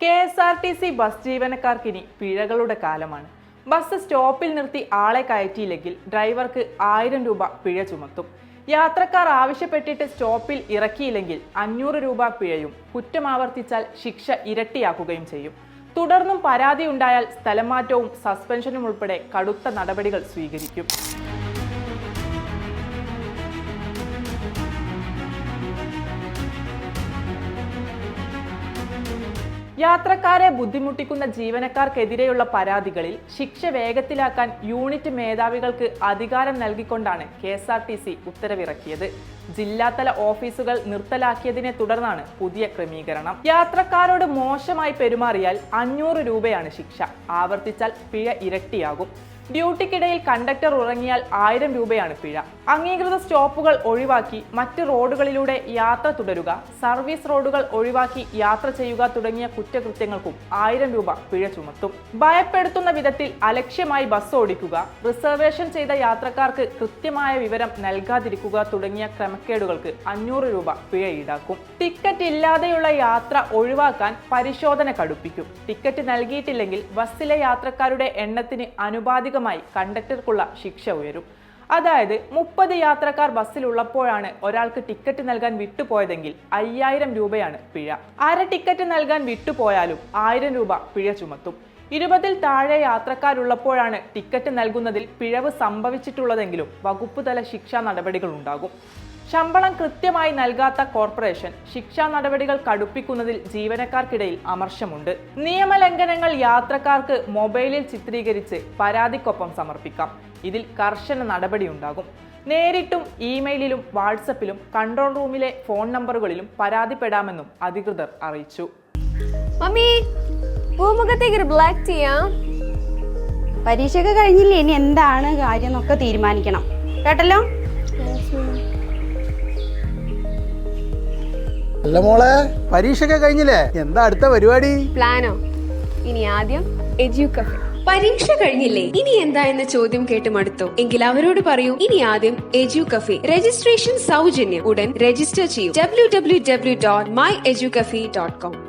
K S R T C bus ജീവനക്കാർക്കിനി പിഴകളുടെ കാലമാണ്. Bus സ്റ്റോപ്പിൽ നിർത്തി ആളെ കയറ്റിയില്ലെങ്കിൽ ഡ്രൈവർക്ക് ആയിരം രൂപ പിഴ ചുമത്തും. യാത്രക്കാർ ആവശ്യപ്പെട്ടിട്ട് സ്റ്റോപ്പിൽ ഇറക്കിയില്ലെങ്കിൽ അഞ്ഞൂറ് രൂപ പിഴയും. കുറ്റം ആവർത്തിച്ചാൽ ശിക്ഷ ഇരട്ടിയാക്കുകയും ചെയ്യും. തുടർന്നും പരാതി ഉണ്ടായാൽ സ്ഥലമാറ്റവും സസ്പെൻഷനും ഉൾപ്പെടെ കടുത്ത നടപടികൾ സ്വീകരിക്കും. യാത്രക്കാരെ ബുദ്ധിമുട്ടിക്കുന്ന ജീവനക്കാർക്കെതിരെയുള്ള പരാതികളിൽ ശിക്ഷ വേഗത്തിലാക്കാൻ യൂണിറ്റ് മേധാവികൾക്ക് അധികാരം നൽകിക്കൊണ്ടാണ് K S R T C ഉത്തരവിറക്കിയത്. ജില്ലാതല ഓഫീസുകൾ നിർത്തലാക്കിയതിനെ തുടർന്നാണ് പുതിയ ക്രമീകരണം. യാത്രക്കാരോട് മോശമായി പെരുമാറിയാൽ അഞ്ഞൂറ് രൂപയാണ് ശിക്ഷ. ആവർത്തിച്ചാൽ പിഴ ഇരട്ടിയാകും. ഡ്യൂട്ടിക്കിടയിൽ കണ്ടക്ടർ ഉറങ്ങിയാൽ ആയിരം രൂപയാണ് പിഴ. അംഗീകൃത സ്റ്റോപ്പുകൾ ഒഴിവാക്കി മറ്റ് റോഡുകളിലൂടെ യാത്ര തുടരുക സർവീസ് റോഡുകൾ ഒഴിവാക്കി യാത്ര ചെയ്യുക തുടങ്ങിയ കുറ്റകൃത്യങ്ങൾക്കും ആയിരം രൂപ പിഴ ചുമത്തും. ഭയപ്പെടുത്തുന്ന വിധത്തിൽ അലക്ഷ്യമായി ബസ് ഓടിക്കുക റിസർവേഷൻ ചെയ്ത യാത്രക്കാർക്ക് കൃത്യമായ വിവരം നൽകാതിരിക്കുക തുടങ്ങിയ ക്രമക്കേടുകൾക്ക് അഞ്ഞൂറ് രൂപ പിഴ ഈടാക്കും. ടിക്കറ്റ് ഇല്ലാതെയുള്ള യാത്ര ഒഴിവാക്കാൻ പരിശോധന കടുപ്പിക്കും. ടിക്കറ്റ് നൽകിയിട്ടില്ലെങ്കിൽ ബസ്സിലെ യാത്രക്കാരുടെ എണ്ണത്തിന് അനുപാതികമായി കണ്ടക്ടർക്കുള്ള ശിക്ഷ ഉയരും. അതായത് മുപ്പത് യാത്രക്കാർ ബസ്സിലുള്ളപ്പോഴാണ് ഒരാൾക്ക് ടിക്കറ്റ് നൽകാൻ വിട്ടുപോയതെങ്കിൽ അയ്യായിരം രൂപയാണ് പിഴ. അര ടിക്കറ്റ് നൽകാൻ വിട്ടുപോയാലും ആയിരം രൂപ പിഴ ചുമത്തും. ഇരുപതിൽ താഴെ യാത്രക്കാരുള്ളപ്പോഴാണ് ടിക്കറ്റ് നൽകുന്നതിൽ പിഴവ് സംഭവിച്ചിട്ടുള്ളതെങ്കിലും വകുപ്പ് തല ശിക്ഷാ നടപടികൾ ഉണ്ടാകും ശമ്പളം കൃത്യമായി നൽകാത്ത കോർപ്പറേഷൻ ശിക്ഷാ നടപടികൾ കടുപ്പിക്കുന്നതിൽ ജീവനക്കാർക്കിടയിൽ അമർഷമുണ്ട് നിയമലംഘനങ്ങൾ യാത്രക്കാർക്ക് മൊബൈലിൽ ചിത്രീകരിച്ച് പരാതിക്കൊപ്പം സമർപ്പിക്കാം. ഇതിൽ കർശന നടപടിയുണ്ടാകും. നേരിട്ടും ഇമെയിലിലും വാട്സപ്പിലും കൺട്രോൾ റൂമിലെ ഫോൺ നമ്പറുകളിലും പരാതിപ്പെടാമെന്നും അധികൃതർ അറിയിച്ചു. മമ്മി ചെയ്യാം പരീക്ഷയൊക്കെ കഴിഞ്ഞില്ലേ? ഇനി എന്താണ് കാര്യം എന്നൊക്കെ തീരുമാനിക്കണം. കേട്ടല്ലോ? അല്ല മോളെ പരീക്ഷയൊക്കെ കഴിഞ്ഞില്ലേ? എന്താ അടുത്ത പരിപാടി? പ്ലാനോ ഇനി ആദ്യം എജ്യു കഫേ പരീക്ഷ കഴിഞ്ഞില്ലേ? ഇനി എന്താ എന്ന ചോദ്യം കേട്ട് മടുത്തോ? എങ്കിൽ അവരോട് പറയൂ ഇനി ആദ്യം എജു കഫേ രജിസ്ട്രേഷൻ സൗജന്യം. ഉടൻ രജിസ്റ്റർ ചെയ്യൂ. W W W dot my edu cafe dot com